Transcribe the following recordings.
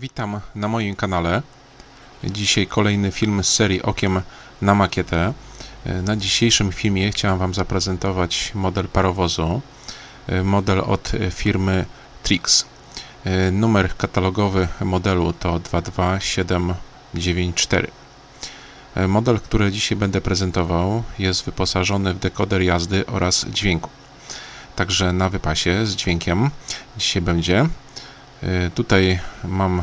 Witam na moim kanale. Dzisiaj kolejny film z serii Okiem na makietę. Na dzisiejszym filmie chciałem Wam zaprezentować model parowozu. Model od firmy Trix. Numer katalogowy modelu to 22794. Model, który dzisiaj będę prezentował, jest wyposażony w dekoder jazdy oraz dźwięku. Także na wypasie z dźwiękiem dzisiaj będzie. Y, Tutaj mam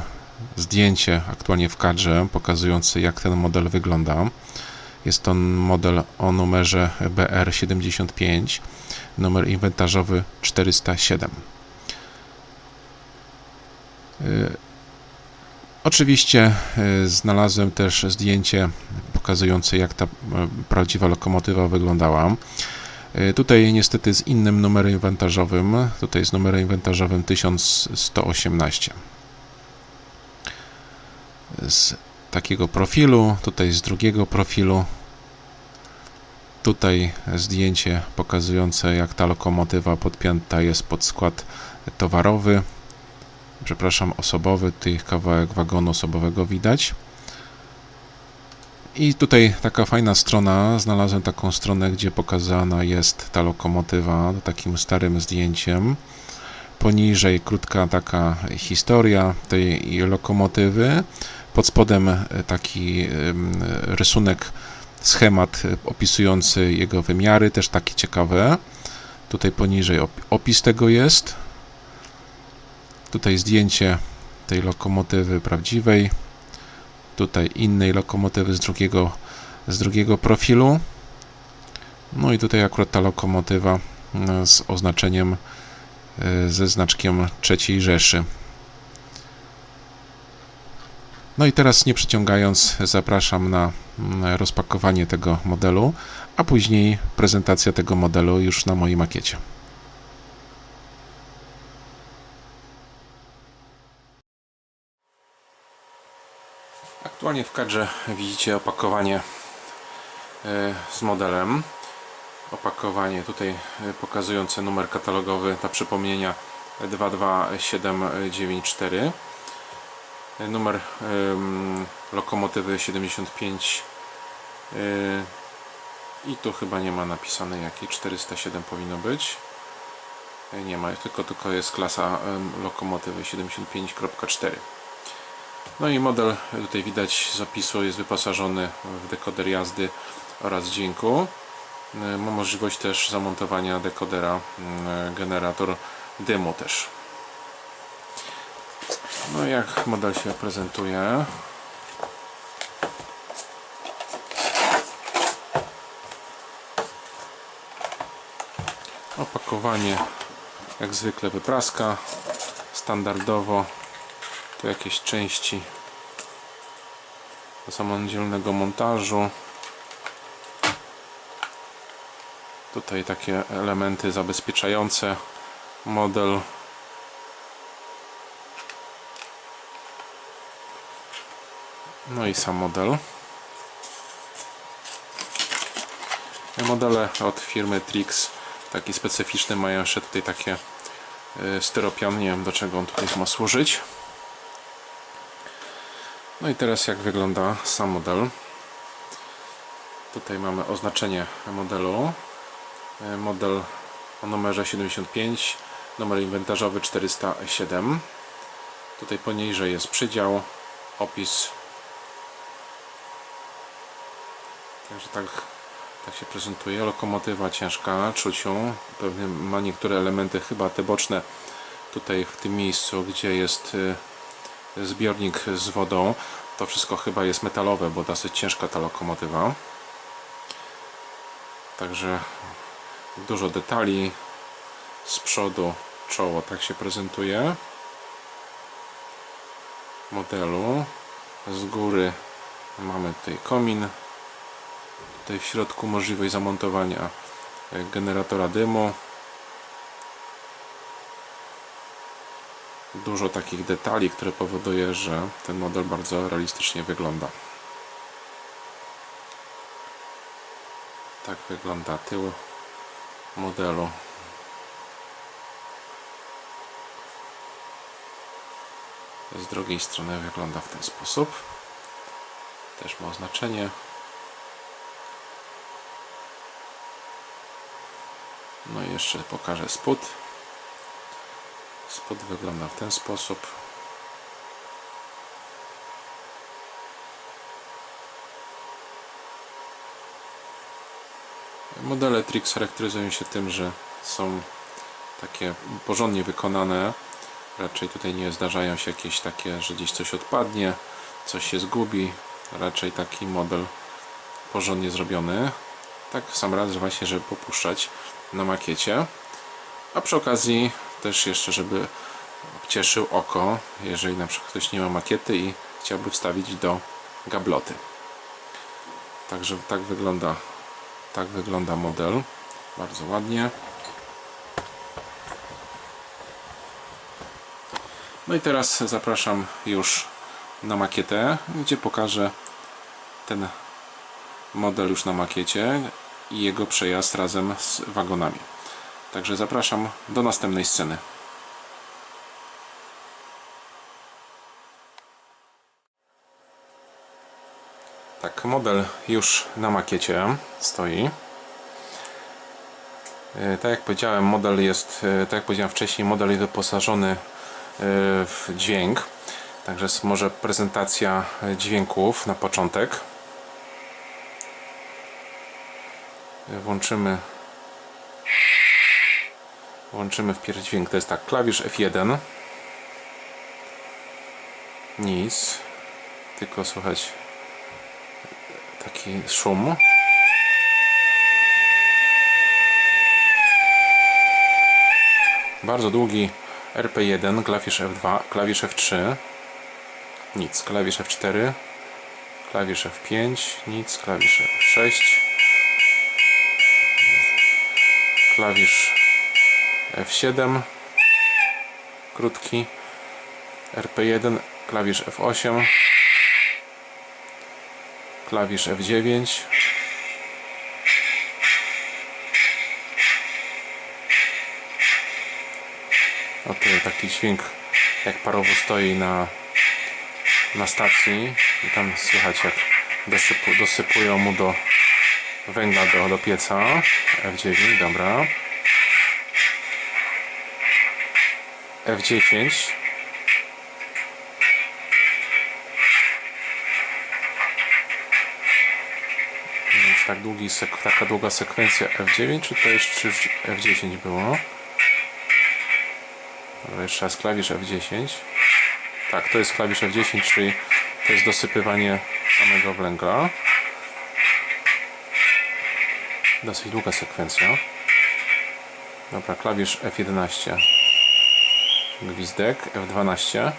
zdjęcie aktualnie w kadrze pokazujące jak ten model wygląda. Jest to model o numerze BR75, numer inwentarzowy 407. Y, Oczywiście y, znalazłem też zdjęcie pokazujące jak ta prawdziwa lokomotywa wyglądała. Y, Tutaj niestety z innym numerem inwentarzowym. Tutaj z numerem inwentarzowym 1118. Z takiego profilu, tutaj z drugiego profilu. Tutaj zdjęcie pokazujące jak ta lokomotywa podpięta jest pod skład towarowy. Przepraszam, osobowy. Tutaj kawałek wagonu osobowego widać. I tutaj taka fajna strona, znalazłem taką stronę, gdzie pokazana jest ta lokomotywa takim starym zdjęciem. Poniżej krótka taka historia tej lokomotywy. Pod spodem e, taki rysunek, schemat e, opisujący jego wymiary, też takie ciekawe. Tutaj poniżej op- opis tego jest. Tutaj zdjęcie tej lokomotywy prawdziwej tutaj innej lokomotywy z drugiego, z drugiego profilu. No i tutaj akurat ta lokomotywa e, z oznaczeniem e, ze znaczkiem III Rzeszy. No i teraz nie przeciągając zapraszam na mm, rozpakowanie tego modelu, a później prezentacja tego modelu już na mojej makiecie. Aktualnie w kadrze widzicie opakowanie e, z modelem. Opakowanie tutaj e, pokazujące numer katalogowy dla przypomnienia 22794. E, Numer lokomotywy 75 e, i tu chyba nie ma napisane jaki 407 powinno być. Nie ma, tylko, tylko jest klasa lokomotywy 75.4. No i model tutaj widać z opisu jest wyposażony w dekoder jazdy oraz dźwięku. Y, Ma możliwość też zamontowania dekodera y, generator dymu też. No jak model się prezentuje. Opakowanie jak zwykle wypraska standardowo tu jakieś części do samodzielnego montażu. Tutaj takie elementy zabezpieczające model. No i sam model. Modele od firmy Trix taki specyficzny mają jeszcze tutaj takie y, styropian, nie wiem do czego on tutaj ma służyć no i teraz jak wygląda sam model. Tutaj mamy oznaczenie modelu. E, Model o numerze 75, numer inwentarzowy 407. Tutaj poniżej jest przydział, opis. Także tak, tak się prezentuje. Lokomotywa ciężka, czuć ją. Pewnie ma niektóre elementy, chyba te boczne tutaj w tym miejscu, gdzie jest y, zbiornik z wodą. To wszystko chyba jest metalowe, bo dosyć ciężka ta lokomotywa. Także dużo detali. Z przodu czoło tak się prezentuje. Modelu. Z góry mamy tutaj komin. Tutaj w środku możliwość zamontowania generatora dymu dużo takich detali, które powoduje, że ten model bardzo realistycznie wygląda. Tak wygląda tył modelu. Z drugiej strony wygląda w ten sposób. Też ma oznaczenie. No i jeszcze pokażę spód. Spód wygląda w ten sposób. Modele Trix charakteryzują się tym, że są takie porządnie wykonane. Raczej tutaj nie zdarzają się jakieś takie, że gdzieś coś odpadnie, coś się zgubi. Raczej taki model porządnie zrobiony. Tak sam raz, właśnie, żeby popuszczać na makiecie. A przy okazji też jeszcze, żeby cieszył oko, jeżeli na przykład ktoś nie ma makiety i chciałby wstawić do gabloty. Także tak wygląda, tak wygląda model. Bardzo ładnie. No i teraz zapraszam już na makietę, gdzie pokażę ten model już na makiecie i jego przejazd razem z wagonami. Także zapraszam do następnej sceny. Tak, model już na makiecie stoi. E, Tak jak powiedziałem, model jest, e, tak jak powiedziałem wcześniej, model jest wyposażony e, w dźwięk. Także może prezentacja dźwięków na początek. E, Włączymy Włączymy wpierw dźwięk, to jest tak, klawisz F1 nic tylko słychać taki szum bardzo długi RP1, klawisz F2, klawisz F3 nic, klawisz F4 klawisz F5, nic, klawisz F6 klawisz F7 krótki RP1 klawisz F8 klawisz F9 o tu taki dźwięk jak parowóz stoi na na stacji i tam słychać jak dosypu, dosypują mu do węgla do, do pieca. F9, dobra F10 Więc tak długi taka długa sekwencja F9 czy to jeszcze już F10 było? Dobra, jeszcze raz klawisz F10 tak, to jest klawisz F10, czyli to jest dosypywanie samego węgla. Dosyć długa sekwencja. Dobra, klawisz F11 gwizdek F12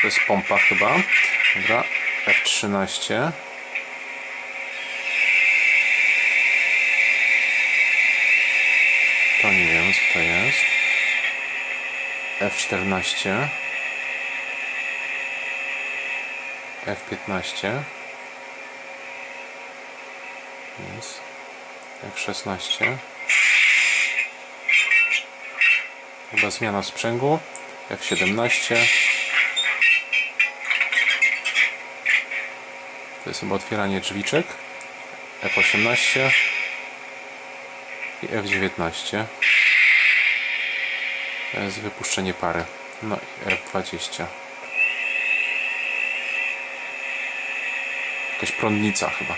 to jest pompa chyba. Dobra F13 to nie wiem co to jest. F14 F15 nic F16 chyba zmiana sprzęgu. F17 to jest chyba otwieranie drzwiczek. F18 i F19 to jest wypuszczenie pary. No i F20 jakaś prądnica chyba.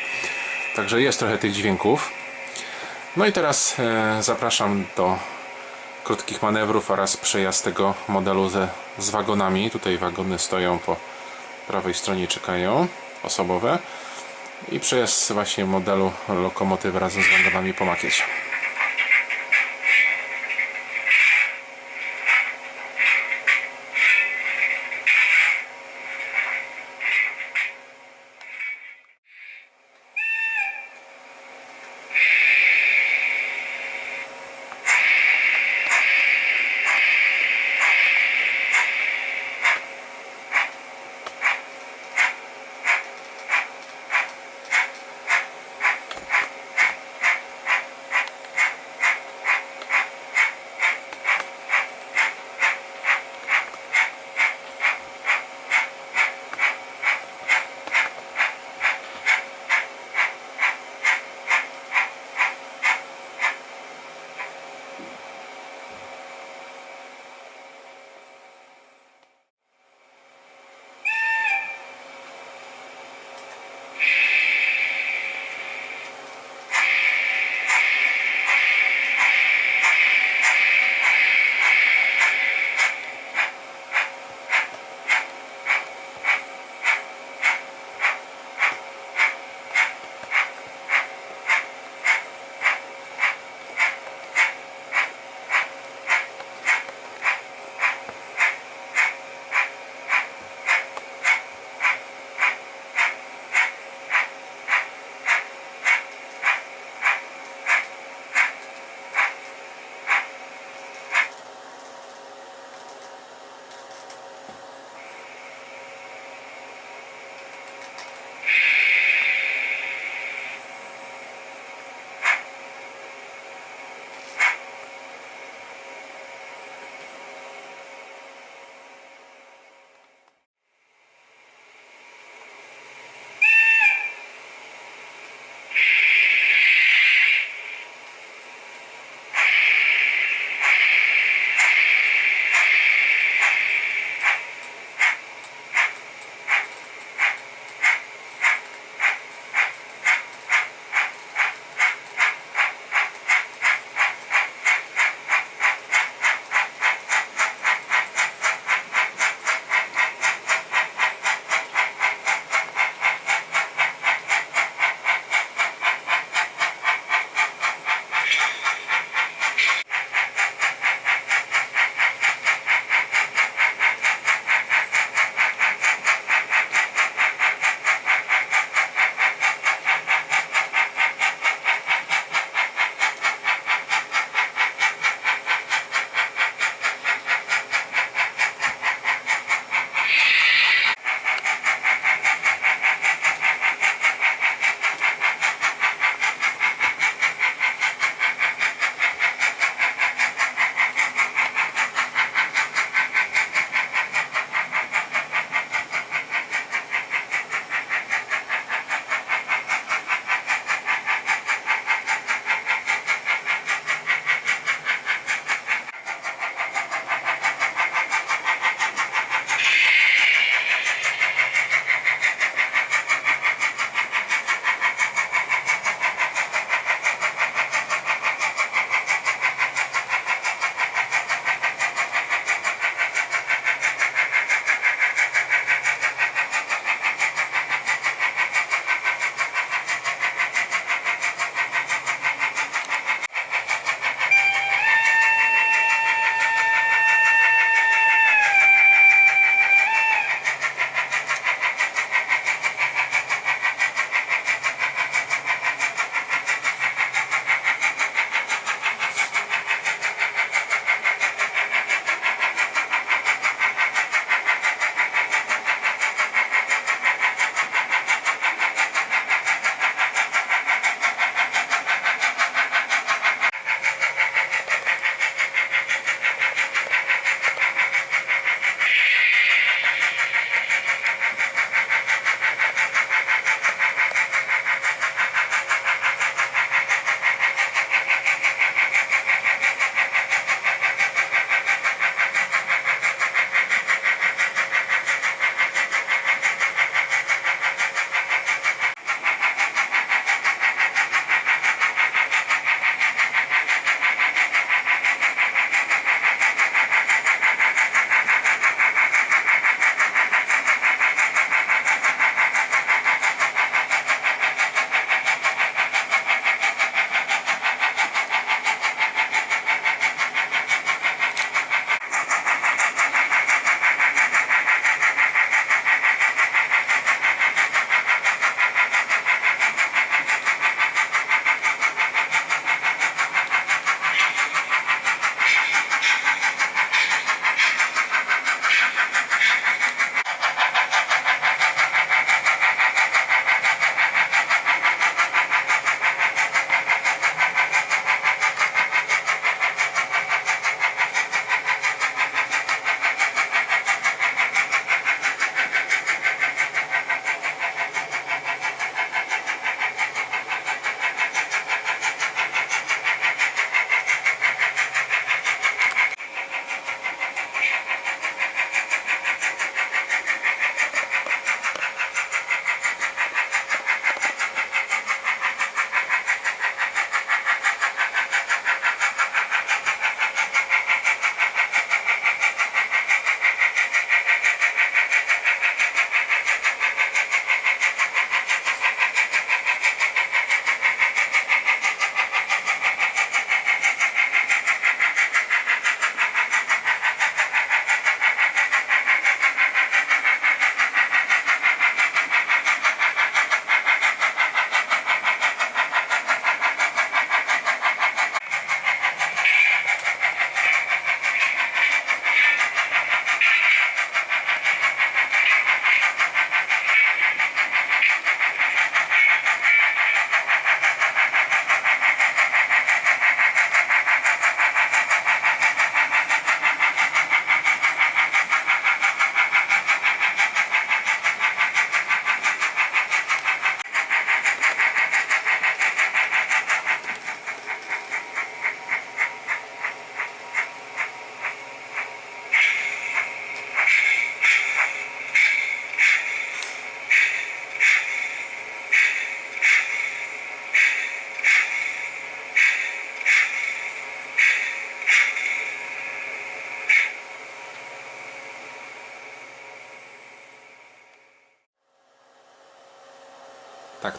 Także jest trochę tych dźwięków. No i teraz e, zapraszam do krótkich manewrów oraz przejazd tego modelu ze, z wagonami. Tutaj wagony stoją po prawej stronie, czekają osobowe. I przejazd właśnie modelu lokomotywy razem z wagonami po makiecie.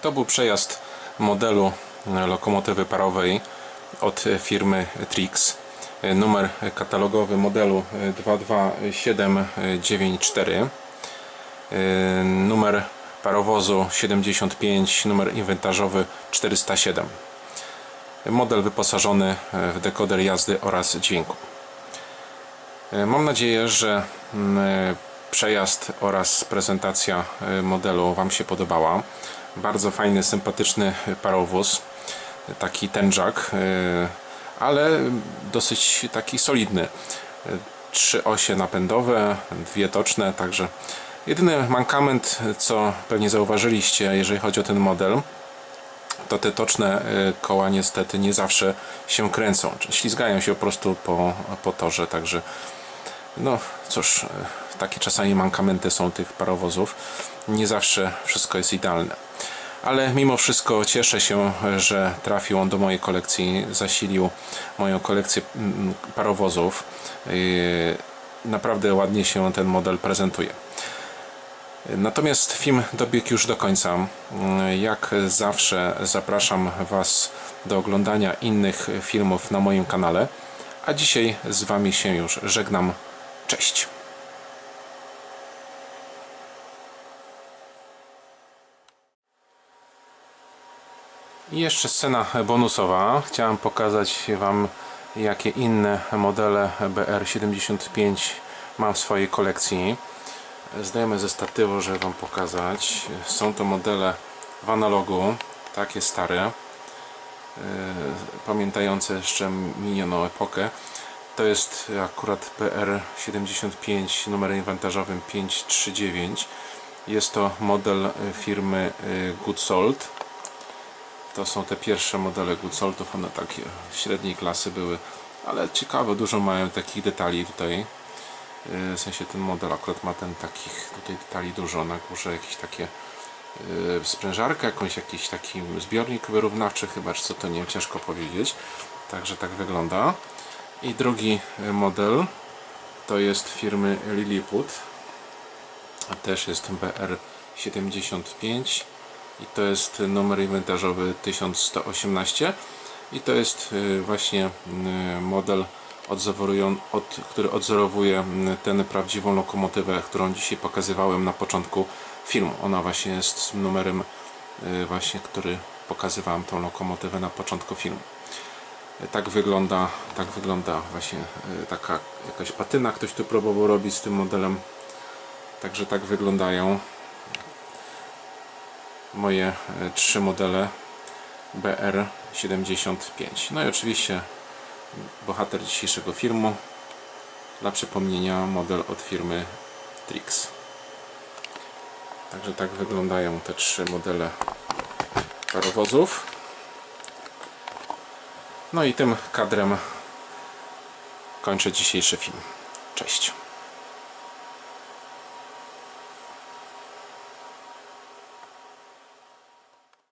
To był przejazd modelu lokomotywy parowej od firmy Trix. Numer katalogowy modelu e, 22794. E, Numer parowozu 75, numer inwentarzowy 407. Model wyposażony w dekoder jazdy oraz dźwięku. Mam nadzieję, że mm, przejazd oraz prezentacja e, modelu Wam się podobała. Bardzo fajny, sympatyczny parowóz, taki tenżak, e, ale dosyć taki solidny. E, Trzy osie napędowe, dwie toczne, także jedyny mankament, co pewnie zauważyliście, jeżeli chodzi o ten model, to te toczne y, koła niestety nie zawsze się kręcą. Ślizgają się po prostu po, po torze, także no cóż, y, takie czasami mankamenty są tych parowozów. Nie zawsze wszystko jest idealne. Ale mimo wszystko cieszę się, że trafił on do mojej kolekcji, zasilił moją kolekcję mm, parowozów. Naprawdę ładnie się ten model prezentuje. Natomiast film dobiegł już do końca. Jak zawsze zapraszam Was do oglądania innych filmów na moim kanale. A dzisiaj z Wami się już żegnam. Cześć! I jeszcze scena bonusowa. Chciałem pokazać Wam, jakie inne modele BR75 mam w swojej kolekcji. Zdajemy ze statywu, żeby Wam pokazać. Są to modele w analogu, takie stare, yy, pamiętające jeszcze minioną epokę. To jest akurat BR75 numerem inwentarzowym 539. Jest to model firmy yy, Goodsold. To są te pierwsze modele Goodsoldów, one takie średniej klasy były, ale ciekawe, dużo mają takich detali tutaj. W sensie ten model akurat ma ten takich tutaj detali dużo na górze, jakieś takie yy, sprężarkę, jakąś jakiś taki zbiornik wyrównawczy chyba, czy co to nie ciężko powiedzieć. Także tak wygląda. I drugi y, model to jest firmy Lilliput. Też jest BR75 i to jest numer inwentarzowy 1118 i to jest y, właśnie y, model który odzorowuje tę prawdziwą lokomotywę, którą dzisiaj pokazywałem na początku filmu. Ona właśnie jest numerem y, właśnie, który pokazywałem tą lokomotywę na początku filmu. Y, Tak wygląda, tak wygląda właśnie y, taka jakaś patyna, ktoś tu próbował robić z tym modelem. Także tak wyglądają moje y, trzy modele BR75. No i oczywiście bohater dzisiejszego filmu. Dla przypomnienia model od firmy Trix. Także tak wyglądają te trzy modele parowozów. No i tym kadrem kończę dzisiejszy film. Cześć.